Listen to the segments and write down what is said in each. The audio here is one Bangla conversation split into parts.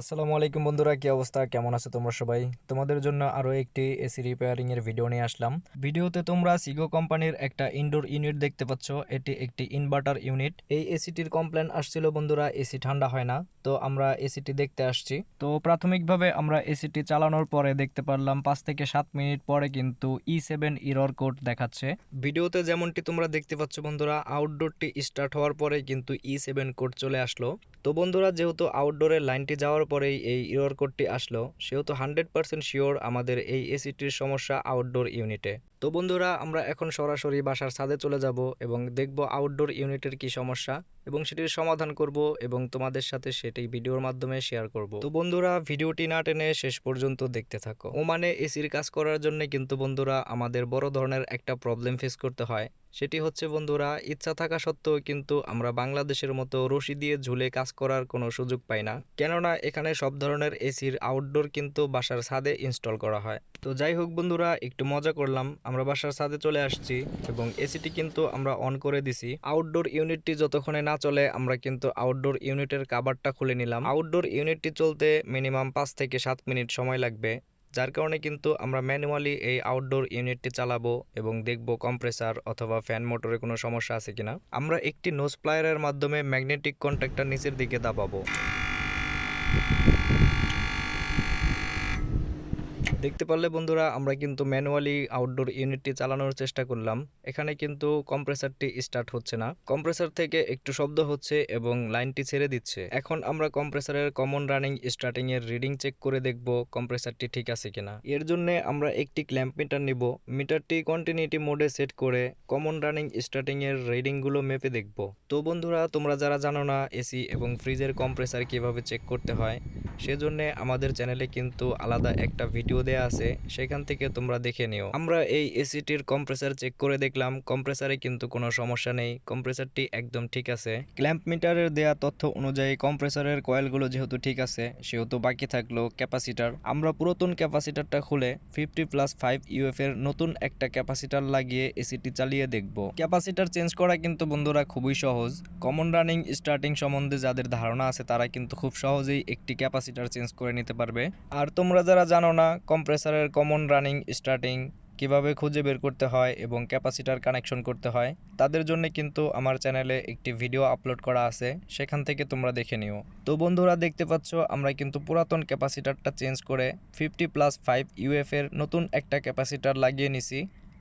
আসসালামু আলাইকুম বন্ধুরা, কি অবস্থা? কেমন আছো তোমরা সবাই? তোমাদের জন্য আরও একটি এসি রিপেয়ারিং এর ভিডিও নিয়ে আসলাম। ভিডিওতে তোমরা সিগো কোম্পানির একটা ইনডোর ইউনিট দেখতে পাচ্ছ। এটি একটি ইনভার্টার ইউনিট এই এসিটির কমপ্লেন আসছিল বন্ধুরা এসি ঠান্ডা হয় না। তো আমরা এসিটি দেখতে আসছি। তো প্রাথমিকভাবে আমরা এসিটি চালানোর পরে দেখতে পারলাম পাঁচ থেকে সাত মিনিট পরে কিন্তু ই সেভেন ইরর কোড দেখাচ্ছে। ভিডিওতে যেমনটি তোমরা দেখতে পাচ্ছ বন্ধুরা আউটডোরটি স্টার্ট হওয়ার পরে কিন্তু ই সেভেন কোড চলে আসলো। তো বন্ধুরা যেহেতু আউটডোরের লাইনটি যাওয়ার পরেই এই ইরর কোডটি আসলো সেহেতু হান্ড্রেড পার্সেন্ট শিওর আমাদের এই এসিটির সমস্যা আউটডোর ইউনিটে তো বন্ধুরা আমরা এখন সরাসরি বাসার ছাদে চলে যাব এবং দেখব আউটডোর ইউনিটের কি সমস্যা এবং সেটির সমাধান করব এবং তোমাদের সাথে সেটি ভিডিওর মাধ্যমে শেয়ার করব। তো বন্ধুরা, ভিডিওটি না টেনে শেষ পর্যন্ত দেখতে থাকো। ওমানে এসির কাজ করার জন্য কিন্তু বন্ধুরা, আমাদের বড় ধরনের একটা প্রবলেম ফেস করতে হয়। সেটি হচ্ছে, বন্ধুরা, ইচ্ছা থাকা সত্ত্বেও কিন্তু আমরা বাংলাদেশের মতো রশি দিয়ে ঝুলে কাজ করার কোনো সুযোগ পাই না। কেননা, এখানে সব ধরনের এসির আউটডোর কিন্তু বাসার ছাদে ইনস্টল করা হয়। তো যাই হোক, বন্ধুরা, একটু মজা করলাম। আমরা বাসার ছাদে চলে আসছি এবং এসিটি কিন্তু আমরা অন করে দিছি। আউটডোর ইউনিটটি যতক্ষণে না চলে, আমরা কিন্তু আউটডোর ইউনিটের কাবারটা খুলে নিলাম। আউটডোর ইউনিটটি চলতে মিনিমাম পাঁচ থেকে সাত মিনিট সময় লাগবে। যার কারণে কিন্তু আমরা ম্যানুয়ালি এই আউটডোর ইউনিটটি চালাবো এবং দেখব কম্প্রেসার অথবা ফ্যান মোটরে কোনো সমস্যা আছে কিনা। আমরা একটি নোজ প্লায়ারের মাধ্যমে ম্যাগনেটিক কন্ট্যাক্টটা নিচের দিকে দাবাবো। দেখতে পারলে বন্ধুরা, আমরা কিন্তু ম্যানুয়ালি আউটডোর ইউনিটটি চালানোর চেষ্টা করলাম। এখানে কিন্তু কম্প্রেসারটি স্টার্ট হচ্ছে না। কম্প্রেসার থেকে একটু শব্দ হচ্ছে এবং লাইনটি ছেড়ে দিচ্ছে। এখন আমরা কম্প্রেসারের কমন রানিং স্টার্টিং এর রিডিং চেক করে দেখব কম্প্রেসারটি ঠিক আছে কিনা। এর জন্য আমরা একটি ক্ল্যাম্প মিটার নিব। মিটারটি কন্টিনিউটি মোডে সেট করে কমন রানিং স্টার্টিং এর রিডিংগুলো মেপে দেখব। তো বন্ধুরা, তোমরা যারা জানো না এসি এবং ফ্রিজের কম্প্রেসার কীভাবে চেক করতে হয়, সেজন্য আমাদের চ্যানেলে কিন্তু আলাদা একটা ভিডিও দেয়া আছে, সেখান থেকে তোমরা দেখে নিও। আমরা এই এসিটির কম্প্রেসার চেক করে দেখলাম কম্প্রেসারে কিন্তু কোনো সমস্যা নেই কম্প্রেসারটি একদম ঠিক আছে। ক্ল্যাম্প মিটারের দেয়া তথ্য অনুযায়ী কম্প্রেসারের কয়েলগুলো যেহেতু ঠিক আছে, সেহেতু বাকি থাকল ক্যাপাসিটার আমরা পুরাতন ক্যাপাসিটারটা খুলে ফিফটি প্লাস ফাইভ ইউএফ এর নতুন একটা ক্যাপাসিটার লাগিয়ে এসিটি চালিয়ে দেখব। ক্যাপাসিটার চেঞ্জ করা কিন্তু বন্ধুরা খুবই সহজ। কমন রানিং স্টার্টিং সম্বন্ধে যাদের ধারণা আছে, তারা কিন্তু খুব সহজেই একটি ক্যাপাসিটার চেঞ্জ করে নিতে পারবে। আর তোমরা যারা জানো না কম্প্রেসারের কমন রানিং স্টার্টিং কীভাবে খুঁজে বের করতে হয় এবং ক্যাপাসিটার কানেকশন করতে হয়, তাদের জন্য কিন্তু আমার চ্যানেলে একটি ভিডিও আপলোড করা আছে, সেখান থেকে তোমরা দেখে নিও। তো বন্ধুরা, দেখতে পাচ্ছ, আমরা কিন্তু পুরাতন ক্যাপাসিটারটা চেঞ্জ করে ফিফটি প্লাস ফাইভ ইউএফ এর নতুন একটা ক্যাপাসিটার লাগিয়ে নিছি।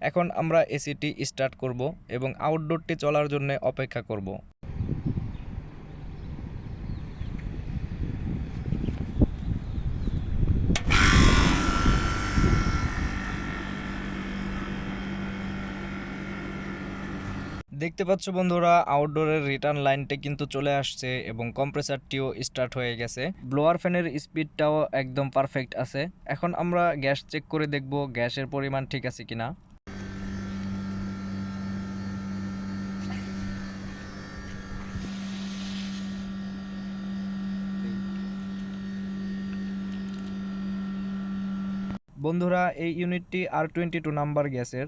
এখন আমরা এসিটি স্টার্ট করব এবং আউটডোরটি চলার জন্য অপেক্ষা করব। দেখতে পাচ্ছ বন্ধুরা আউটডোরের রিটার্ন লাইনটা কিন্তু চলে আসছে এবং কম্প্রেসারটিও স্টার্ট হয়ে গেছে। ব্লোয়ার ফ্যানের স্পিডটাও একদম পারফেক্ট আছে। এখন আমরা গ্যাস চেক করে দেখব গ্যাসের পরিমাণ ঠিক আছে কিনা। বন্ধুরা, এই ইউনিটটি আর টোয়েন্টি টু নাম্বার গ্যাসের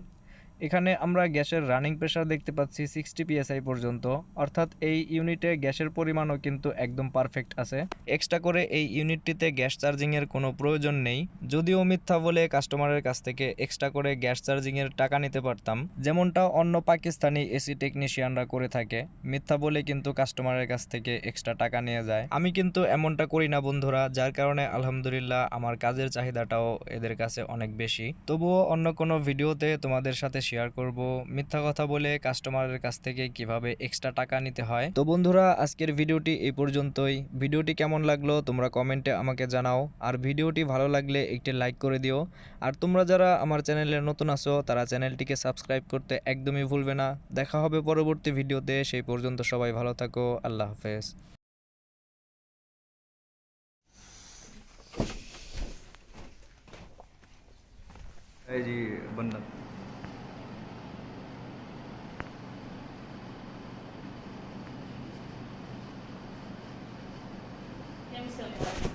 এখানে আমরা গ্যাসের রানিং প্রেশার দেখতে পাচ্ছি সিক্সটি পিএসআই পর্যন্ত। অর্থাৎ এই ইউনিটে গ্যাসের পরিমাণও কিন্তু একদম পারফেক্ট আছে। এক্সট্রা করে এই ইউনিটটিতে গ্যাস চার্জিংয়ের কোনো প্রয়োজন নেই। যদিও মিথ্যা বলে কাস্টমারের কাছ থেকে এক্সট্রা করে গ্যাস চার্জিংয়ের টাকা নিতে পারতাম। যেমনটা অন্য পাকিস্তানি এসি টেকনিশিয়ানরা করে থাকে। মিথ্যা বলে কিন্তু কাস্টমারের কাছ থেকে এক্সট্রা টাকা নিয়ে যায়। আমি কিন্তু এমনটা করি না, বন্ধুরা, যার কারণে আলহামদুলিল্লাহ আমার কাজের চাহিদাটাও এদের কাছে অনেক বেশি। তবুও অন্য কোনো ভিডিওতে তোমাদের সাথে শেয়ার করব মিথ্যা কথা বলে কাস্টমারের কাছ থেকে কিভাবে এক্সট্রা টাকা নিতে হয় তো বন্ধুরা আজকের ভিডিওটি এই পর্যন্তই ভিডিওটি কেমন লাগলো তোমরা কমেন্টে আমাকে জানাও আর ভিডিওটি ভালো লাগলে একটি লাইক করে দিও আর তোমরা যারা আমার চ্যানেলে নতুন আছো তারা চ্যানেলটিকে সাবস্ক্রাইব করতে একদমই ভুলবে না দেখা হবে পরবর্তী ভিডিওতে সেই পর্যন্ত সবাই ভালো থাকো আল্লাহ হাফেজ है जी बंधन silly like